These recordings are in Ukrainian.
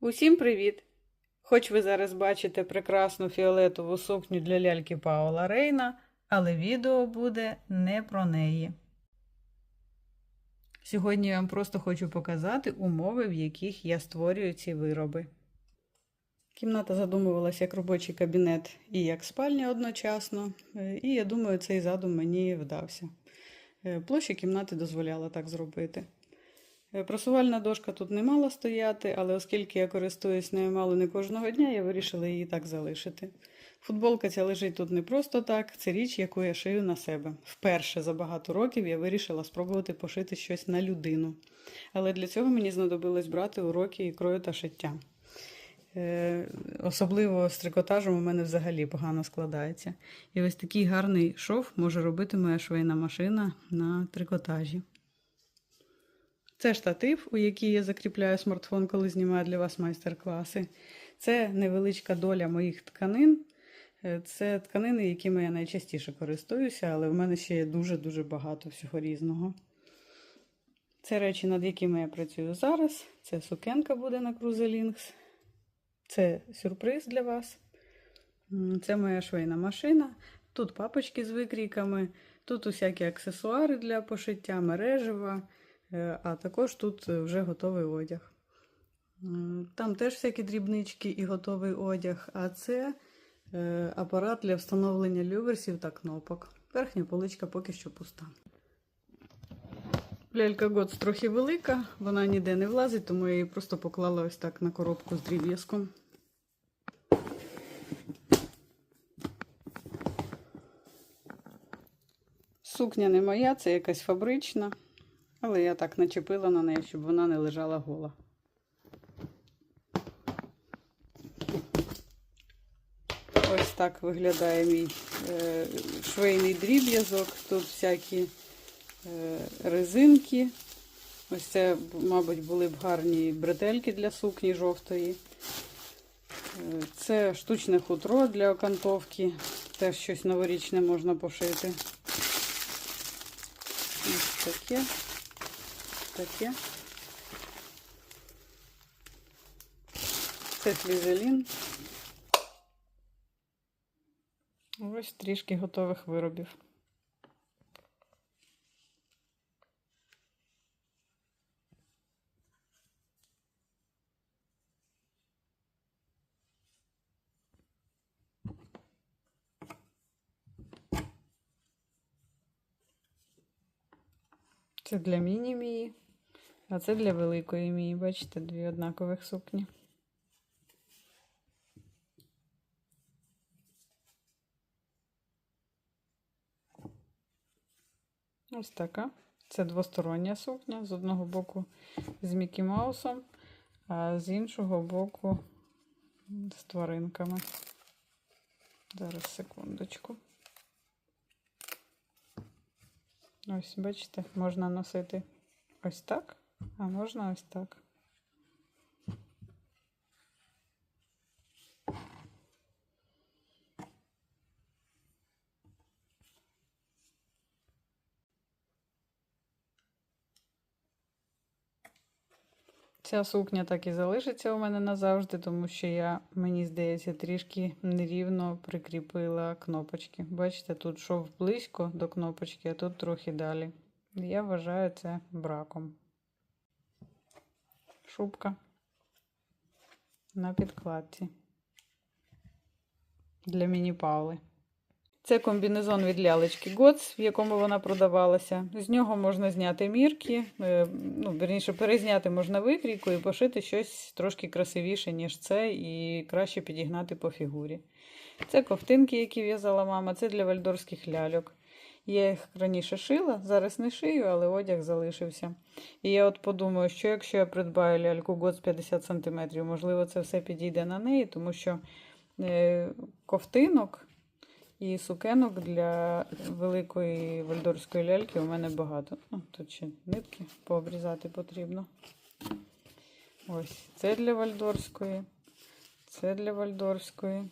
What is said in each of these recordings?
Усім привіт! Хоч ви зараз бачите прекрасну фіолетову сукню для ляльки Паула Рейна, але відео буде не про неї. Сьогодні я вам просто хочу показати умови, в яких я створюю ці вироби. Кімната задумувалася як робочий кабінет і як спальня одночасно, е, і я думаю, цей задум мені вдався. Е, Площа кімнати дозволяла так зробити. Е, Просувальна дошка тут не мала стояти, але оскільки я користуюсь нею мало не кожного дня, я вирішила її так залишити. Футболка ця лежить тут не просто так, це річ, яку я шию на себе. Вперше за багато років я вирішила спробувати пошити щось на людину. Але для цього мені знадобилось брати уроки і крою та шиття. Е, Особливо з трикотажем у мене взагалі погано складається. І ось такий гарний шов може робити моя швейна машина на трикотажі. Це штатив, у який я закріпляю смартфон, коли знімаю для вас майстер-класи. Це невеличка доля моїх тканин. Е, Це тканини, якими я найчастіше користуюся, але в мене ще є дуже-дуже багато всього різного. Це речі, над якими я працюю зараз. Це сукенка буде на Крузелінкс. Це сюрприз для вас. Це моя швейна машина. Тут папочки з викрійками, тут усякі аксесуари для пошиття, мережева. Е, А також тут е, вже готовий одяг. Там теж всякі дрібнички і готовий одяг. А це е, апарат для встановлення люверсів та кнопок. Верхня поличка поки що пуста. Лялька Гоц трохи велика, вона ніде не влазить, тому я її просто поклала ось так на коробку з дріб'язком. Сукня не моя, це якась фабрична. Але я так начепила на неї, щоб вона не лежала гола. Ось так виглядає мій е, швейний дріб'язок. Тут всякі е, резинки. Ось це, мабуть, були б гарні бретельки для сукні жовтої. Е, Це штучне хутро для окантовки. Теж щось новорічне можна пошити. Ось таке таке. Це флізелін. Ось трішки готових виробів. Це для міні-мії. А це для великої мії, бачите, дві однакових сукні. Ось така. Це двостороння сукня. З одного боку з Мікі Маусом, а з іншого боку з тваринками. Зараз секундочку. Ось, бачите, можна носити ось так. А можна ось так. Ця сукня так і залишиться у мене назавжди, тому що я, мені здається, трішки нерівно прикріпила кнопочки. Бачите, тут шов близько до кнопочки, а тут трохи далі. Я вважаю це браком шубка на підкладці для міні-паули. Це комбінезон від лялечки Гоц, в якому вона продавалася. З нього можна зняти мірки, е, ну, верніше, перезняти можна викрійку і пошити щось трошки красивіше, ніж це, і краще підігнати по фігурі. Це ковтинки, які в'язала мама, це для вальдорських ляльок. Я їх раніше шила, зараз не шию, але одяг залишився. І я от подумаю, що якщо я придбаю ляльку год 50 см, можливо, це все підійде на неї, тому що е, ковтинок і сукенок для великої вальдорської ляльки у мене багато. Ну, Тут ще нитки пообрізати потрібно. Ось, це для вальдорської, це для вальдорської.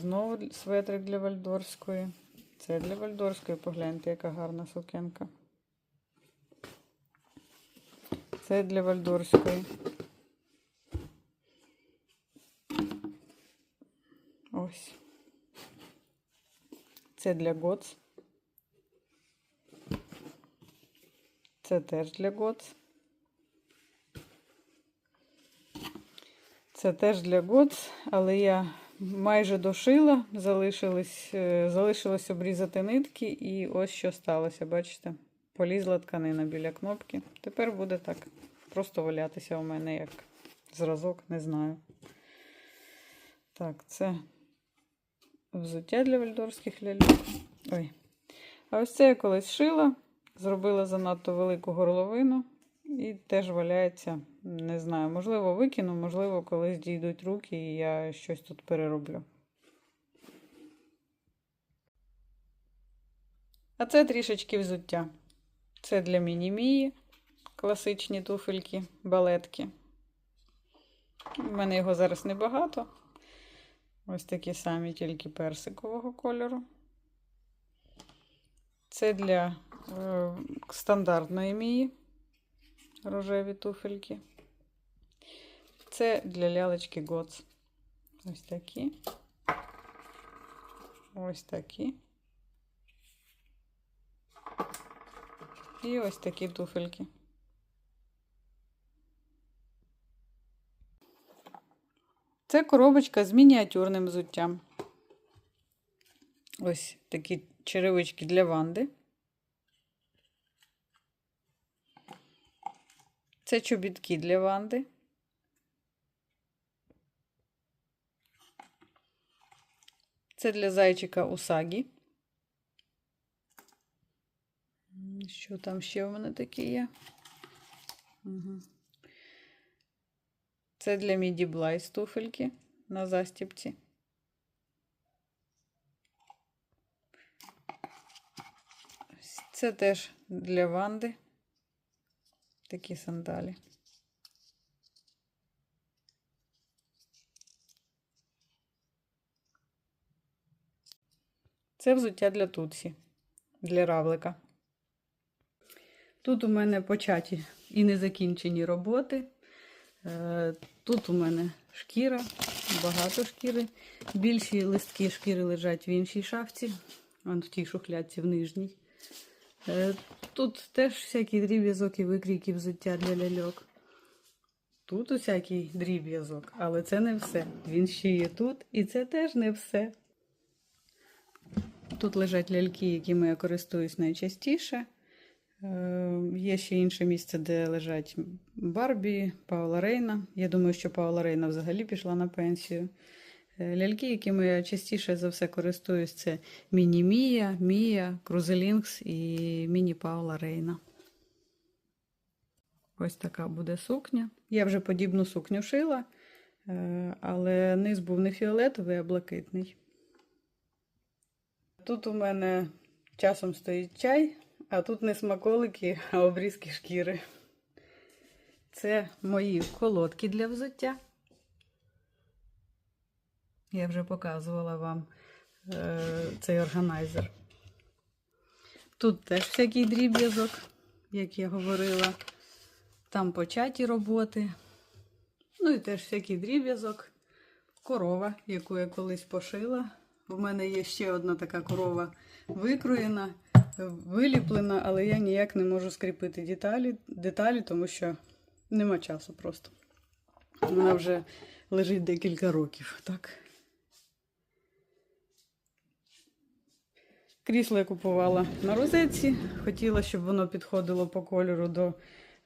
Знову светрик для Вальдорської. Це для Вальдорської, погляньте, яка гарна сукенка. Це для Вальдорської. Ось. Це для Гоц. Це теж для Гоц. Це теж для Гоц, але я майже дошила, залишилось, е, залишилось обрізати нитки, і ось що сталося, бачите? Полізла тканина біля кнопки. Тепер буде так просто валятися у мене як зразок, не знаю. Так, це взуття для вальдорських ляльок. Ой. А ось це я колись шила, зробила занадто велику горловину і теж валяється. Не знаю, можливо, викину, можливо, колись дійдуть руки і я щось тут перероблю. А це трішечки взуття. Це для мінімії класичні туфельки, балетки. У мене його зараз небагато. Ось такі самі, тільки персикового кольору. Це для е, стандартної мії рожеві туфельки. Це для лялечки Гоц. Ось такі. Ось такі. І ось такі туфельки. Це коробочка з мініатюрним взуттям. Ось такі черевички для Ванди. Це чобітки для Ванди. Це для зайчика Усагі. Що там ще в мене таке є? Угу. Це для Міді Блайс туфельки на застіпці. Це теж для Ванди. Такі сандалі. Це взуття для Тутсі, для равлика. Тут у мене початі і незакінчені роботи. Е, Тут у мене шкіра, багато шкіри. Більші листки шкіри лежать в іншій шафці, в тій шухлядці в нижній. Е, Тут теж всякий дріб'язок і викрійки взуття для ляльок. Тут усякий дріб'язок, але це не все. Він ще є тут, і це теж не все. Тут лежать ляльки, якими я користуюсь найчастіше. Е, Є ще інше місце, де лежать Барбі, Паула Рейна. Я думаю, що Паула Рейна взагалі пішла на пенсію. Е, Ляльки, якими я частіше за все користуюсь, це Міні Мія, Мія, Крузелінкс і Міні Паула Рейна. Ось така буде сукня. Я вже подібну сукню шила, е, але низ був не фіолетовий, а блакитний. Тут у мене часом стоїть чай, а тут не смаколики, а обрізки шкіри. Це мої колодки для взуття. Я вже показувала вам е, цей органайзер. Тут теж всякий дріб'язок, як я говорила. Там початі роботи. Ну і теж всякий дріб'язок. Корова, яку я колись пошила. У мене є ще одна така корова викроєна, виліплена, але я ніяк не можу скріпити деталі, деталі тому що нема часу просто. Вона вже лежить декілька років. так. Крісло я купувала на розетці. Хотіла, щоб воно підходило по кольору до,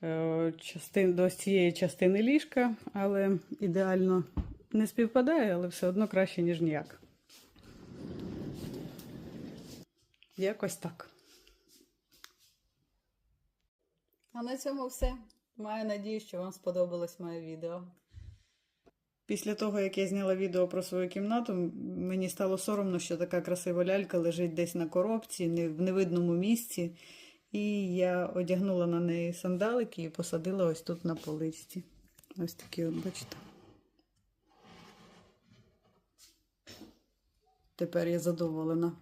е, частин, до цієї частини ліжка, але ідеально не співпадає, але все одно краще, ніж ніяк. Якось так. А на цьому все. Маю надію, що вам сподобалось моє відео. Після того, як я зняла відео про свою кімнату, мені стало соромно, що така красива лялька лежить десь на коробці, в невидному місці. І я одягнула на неї сандалики і посадила ось тут на поличці. Ось такі, от, бачите. Тепер я задоволена.